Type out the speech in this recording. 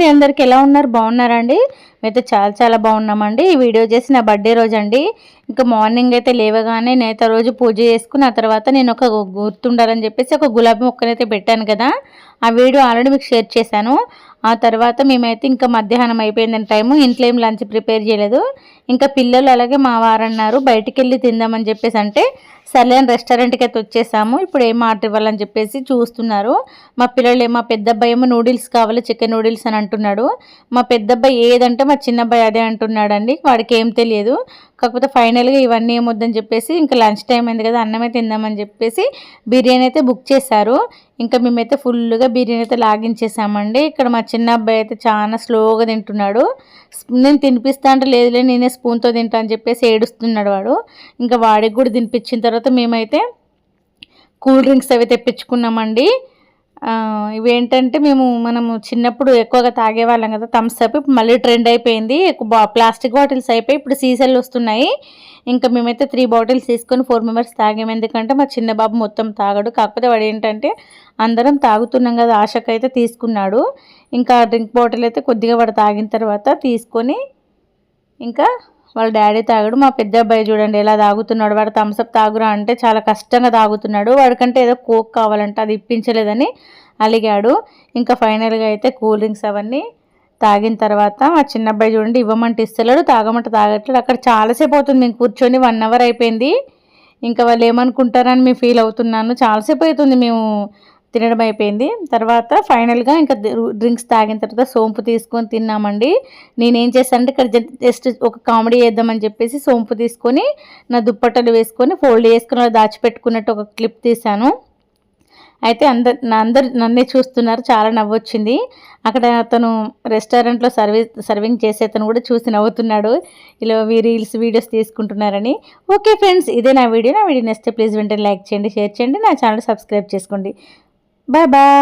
అండి అందరికి ఎలా ఉన్నారు? బాగున్నారండి మీతో చాలా చాలా బాగున్నామండి. ఈ వీడియో చేసి నా బర్త్డే రోజు అండి ఇంకా మార్నింగ్ అయితే లేవగానే నేత రోజు పూజ చేసుకుని ఆ తర్వాత నేను ఒక గుర్తుండాలని చెప్పేసి ఒక గులాబీ మొక్కనైతే పెట్టాను కదా. ఆ వీడియో ఆల్రెడీ మీకు షేర్ చేశాను. ఆ తర్వాత మేమైతే ఇంకా మధ్యాహ్నం అయిపోయిందని టైము. ఇంట్లో ఏం లంచ్ ప్రిపేర్ చేయలేదు. ఇంకా పిల్లలు అలాగే మా వారన్నారు బయటికి వెళ్ళి తిందామని చెప్పేసి అంటే సర్లేని రెస్టారెంట్కి అయితే వచ్చేసాము. ఇప్పుడు ఏం ఆర్డర్ ఇవ్వాలని చెప్పేసి చూస్తున్నారు. మా పిల్లలు మా పెద్దబ్బాయి ఏమో నూడిల్స్ కావాలి చికెన్ నూడిల్స్ అని అంటున్నాడు. మా పెద్దబ్బాయి ఏదంటే మా చిన్న అబ్బాయి అదే అంటున్నాడండి. వాడికి ఏం తెలియదు. కాకపోతే ఫైనల్గా ఇవన్నీ ఏమొద్దని చెప్పేసి ఇంకా లంచ్ టైం అయింది కదా అన్నమే తిందామని చెప్పేసి బిర్యానీ అయితే బుక్ చేశారు. ఇంకా మేమైతే ఫుల్గా బిర్యానీ అయితే లాగించేసామండి. ఇక్కడ మా చిన్న అబ్బాయి అయితే చాలా స్లోగా తింటున్నాడు. నేను తినిపిస్తా అంటే లేదులే నేనే స్పూన్తో తింటా అని చెప్పేసి ఏడుస్తున్నాడు వాడు. ఇంకా వాడికి కూడా తినిపించిన తర్వాత మేమైతే కూల్ డ్రింక్స్ అవి తెప్పించుకున్నామండి. ఇవేంటంటే మేము మనము చిన్నప్పుడు ఎక్కువగా తాగేవాళ్ళం కదా థమ్స్ అప్ ఇప్పుడు మళ్ళీ ట్రెండ్ అయిపోయింది. ప్లాస్టిక్ బాటిల్స్ అయిపోయి ఇప్పుడు సీజన్లు వస్తున్నాయి. ఇంకా మేమైతే త్రీ బాటిల్స్ తీసుకొని ఫోర్ మెంబర్స్ తాగాము ఎందుకంటే మా చిన్న బాబు మొత్తం తాగడు. కాకపోతే వాడు ఏంటంటే అందరం తాగుతున్నాం కదా ఆశకైతే తీసుకున్నాడు. ఇంకా డ్రింక్ బాటిల్ అయితే కొద్దిగా వాడు తాగిన తర్వాత తీసుకొని ఇంకా వాళ్ళ డాడీ తాగడు మా పెద్ద అబ్బాయి చూడండి ఎలా తాగుతున్నాడు వాడు థమ్స్అప్ తాగురా అంటే చాలా కష్టంగా తాగుతున్నాడు వాడికంటే ఏదో కోక్ కావాలంటే అది ఇప్పించలేదని అలిగాడు. ఇంకా ఫైనల్గా అయితే కూల్ డ్రింక్స్ అవన్నీ తాగిన తర్వాత మా చిన్న అబ్బాయి చూడండి ఇవ్వమంటే ఇస్తలేడు తాగమంటే తాగట్లేడు. అక్కడ చాలాసేపు అవుతుంది మేము కూర్చొని వన్ అవర్ అయిపోయింది. ఇంకా వాళ్ళు ఏమనుకుంటారని మేము ఫీల్ అవుతున్నాను. చాలాసేపు అవుతుంది మేము తినడం అయిపోయింది. తర్వాత ఫైనల్గా ఇంకా డ్రింక్స్ తాగిన తర్వాత సోంపు తీసుకొని తిన్నామండి. నేనేం చేశానంటే ఇక్కడ జస్ట్ ఒక కామెడీ చేద్దామని చెప్పేసి సోంపు తీసుకొని నా దుప్పట్టలు వేసుకొని ఫోల్డ్ చేసుకుని దాచిపెట్టుకున్నట్టు ఒక క్లిప్ తీశాను. అయితే అందరు అందరు నన్నే చూస్తున్నారు చాలా నవ్వొచ్చింది. అక్కడ అతను రెస్టారెంట్లో సర్వీస్ సర్వింగ్ చేసే అతను కూడా చూసి నవ్వుతున్నాడు. ఇలా రీల్స్ వీడియోస్ తీసుకుంటున్నారని. ఓకే ఫ్రెండ్స్ ఇదే నా వీడియో. నా వీడియో నెక్స్ట్ ప్లీజ్ వెంటనే లైక్ చేయండి షేర్ చేయండి నా ఛానల్ సబ్స్క్రైబ్ చేసుకోండి. Bye-bye!